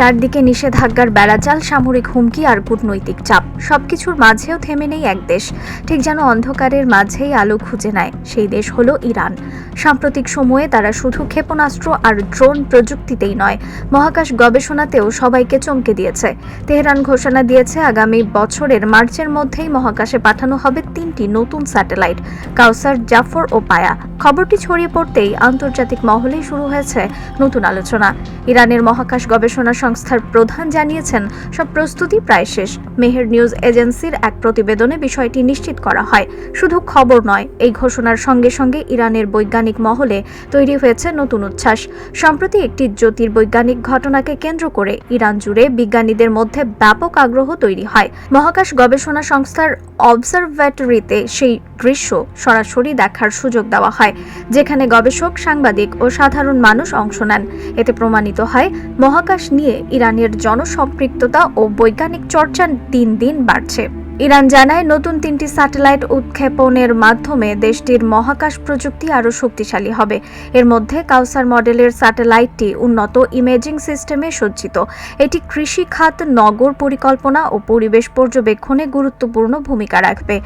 চারদিকে নিষেধাজ্ঞার বেড়াচাল, সামরিক হুমকি আর কূটনৈতিক চাপ। সবকিছুর মাঝেও থেমে নেই এক দেশ। ঠিক যেন অন্ধকারের মাঝেই আলো খুঁজে নেয়। সেই দেশ হলো ইরান। সাম্প্রতিক সময়ে তারা শুধু ক্ষেপণাস্ত্র আর ড্রোন প্রযুক্তিতেই নয়, মহাকাশ গবেষণাতেও সবাইকে চমকে দিয়েছে। তেহরান ঘোষণা দিয়েছে, আগামী বছরের মার্চের মধ্যেই মহাকাশে পাঠানো হবে তিনটি নতুন স্যাটেলাইট, কাউসার, জাফর ও পায়া। খবরটি ছড়িয়ে পড়তেই আন্তর্জাতিক মহলেই শুরু হয়েছে নতুন আলোচনা। ইরানের মহাকাশ গবেষণা সংস্থার প্রধান জানিয়েছেন, সব প্রস্তুতি প্রায় শেষ। মেহের নিউজ এজেন্সির এক প্রতিবেদনে বিষয়টি নিশ্চিত করা হয়। শুধু খবর নয়, এই ঘোষণার সঙ্গে সঙ্গে ইরানের বৈজ্ঞানিক মহলে তৈরি হয়েছে নতুন উচ্ছ্বাস। সম্প্রতি একটি জ্যোতির্বৈজ্ঞানিক ঘটনাকে কেন্দ্র করে ইরান জুড়ে বিজ্ঞানীদের মধ্যে ব্যাপক আগ্রহ তৈরি হয়। মহাকাশ গবেষণা সংস্থার অবজারভেটরিতে সেই দৃশ্য সরাসরি দেখার সুযোগ দেওয়া হয়, যেখানে গবেষক, সাংবাদিক ও সাধারণ মানুষ অংশ নেন। এতে প্রমাণিত হয়, মহাকাশ নিয়ে ইরানের জনসম্পৃক্ততা ও বৈজ্ঞানিক চর্চা দিন দিন বাড়ছে। ইরান জানায় নতুন তিনটি স্যাটেলাইট উৎক্ষেপণের মাধ্যমে দেশটির মহাকাশ প্রযুক্তি আরও শক্তিশালী হবে। এর মধ্যে কাউসার মডেলের স্যাটেলাইটটি উন্নত ইমেজিং সিস্টেমে সজ্জিত। এটি কৃষি খাত, নগর পরিকল্পনা ও পরিবেশ পর্যবেক্ষণে গুরুত্বপূর্ণ ভূমিকা রাখবে।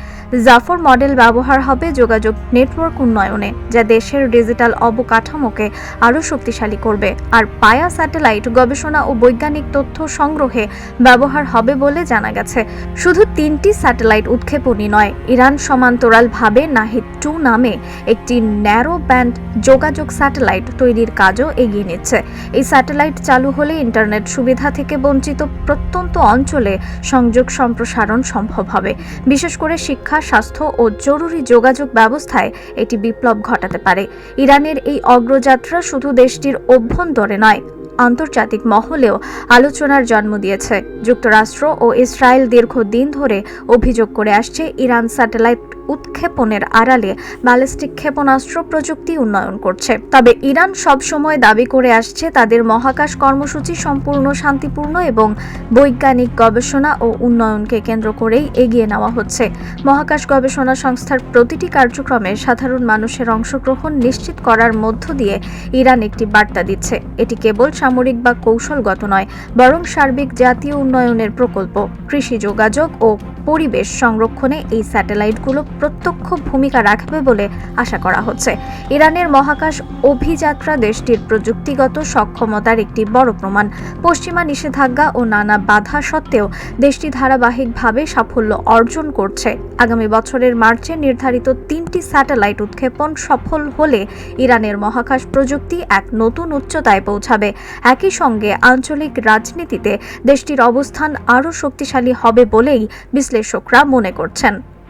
জাফর মডেল ব্যবহার হবে যোগাযোগ নেটওয়ার্ক উন্নয়নে, যা দেশের ডিজিটাল অবকাঠামোকে আরও শক্তিশালী করবে। আর পায়া স্যাটেলাইট গবেষণা ও বৈজ্ঞানিক তথ্য সংগ্রহে ব্যবহার হবে বলে জানা গেছে। শুধু তিনটি স্যাটেলাইট উৎক্ষেপণই নয়। ইরান সমান্তরালভাবে নাহিদ টু নামে একটি ন্যারো ব্যান্ড যোগাযোগ স্যাটেলাইট তৈরির কাজও এগিয়ে নিচ্ছে। এই স্যাটেলাইট চালু হলে ইন্টারনেট সুবিধা থেকে বঞ্চিত প্রত্যন্ত অঞ্চলে সংযোগ সম্প্রসারণ সম্ভব হবে। বিশেষ করে শিক্ষা, স্বাস্থ্য ও জরুরি যোগাযোগ ব্যবস্থায় এটি বিপ্লব ঘটাতে পারে। ইরানের এই অগ্রযাত্রা শুধু দেশটির অভ্যন্তরে নয় আন্তর্জাতিক মহলেও আলোচনার জন্ম দিয়েছে। যুক্তরাষ্ট্র ও ইসরায়েল দীর্ঘদিন ধরে অভিযোগ করে আসছে ইরান স্যাটেলাইট উৎক্ষেপণের আড়ালে ব্যালিস্টিক ক্ষেপণাস্ত্র প্রযুক্তি উন্নয়ন করছে। তবে ইরান সবসময় দাবি করে আসছে তাদের মহাকাশ কর্মসূচি সম্পূর্ণ শান্তিপূর্ণ এবং বৈজ্ঞানিক গবেষণা ও উন্নয়নকে কেন্দ্র করেই এগিয়ে নেওয়া হচ্ছে। মহাকাশ গবেষণা সংস্থার প্রতিটি কার্যক্রমে সাধারণ মানুষের অংশগ্রহণ নিশ্চিত করার মধ্য দিয়ে ইরান একটি বার্তা দিচ্ছে। এটি কেবল সামরিক বা কৌশলগত নয়, বরং সার্বিক জাতীয় উন্নয়নের প্রকল্প, কৃষি যোগাযোগ ও পরিবেশ সংরক্ষণে এই স্যাটেলাইটগুলো প্রত্যক্ষ ভূমিকা রাখবে বলে আশা করা হচ্ছে। ইরানের মহাকাশ অভিযাত্রা দেশটির প্রযুক্তিগত সক্ষমতার একটি বড় প্রমাণ। পশ্চিমা নিষেধাজ্ঞা ও নানা বাধা সত্ত্বেও দেশটি ধারাবাহিকভাবে সাফল্য অর্জন করছে। আগামী বছরের মার্চে নির্ধারিত তিনটি স্যাটেলাইট উৎক্ষেপণ সফল হলে ইরানের মহাকাশ প্রযুক্তি এক নতুন উচ্চতায় পৌঁছাবে। একই সঙ্গে আঞ্চলিক রাজনীতিতে দেশটির অবস্থান আরও শক্তিশালী হবে বলেই বিশ্লেষকরা মনে করছেন।